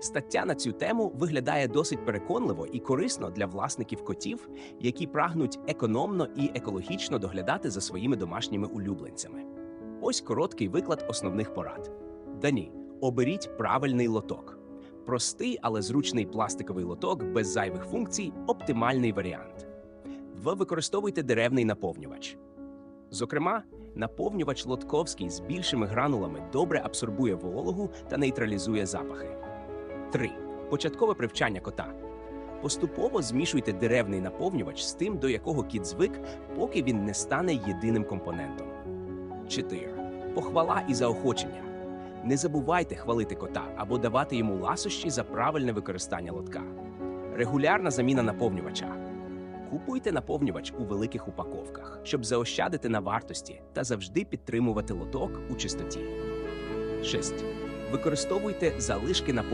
Стаття на цю тему виглядає досить переконливо і корисно для власників котів, які прагнуть економно і екологічно доглядати за своїми домашніми улюбленцями. Ось короткий виклад основних порад. Дані, оберіть правильний лоток. Простий, але зручний пластиковий лоток без зайвих функцій оптимальний варіант. В. Використовуйте деревний наповнювач. Зокрема, наповнювач лотковський з більшими гранулами добре абсорбує вологу та нейтралізує запахи. 3. Початкове привчання кота. Поступово змішуйте деревний наповнювач з тим, до якого кіт звик, поки він не стане єдиним компонентом. 4. Похвала і заохочення. Не забувайте хвалити кота або давати йому ласощі за правильне використання лотка. Регулярна заміна наповнювача. Купуйте наповнювач у великих упаковках, щоб заощадити на вартості та завжди підтримувати лоток у чистоті. 6. Використовуйте залишки наповнювача.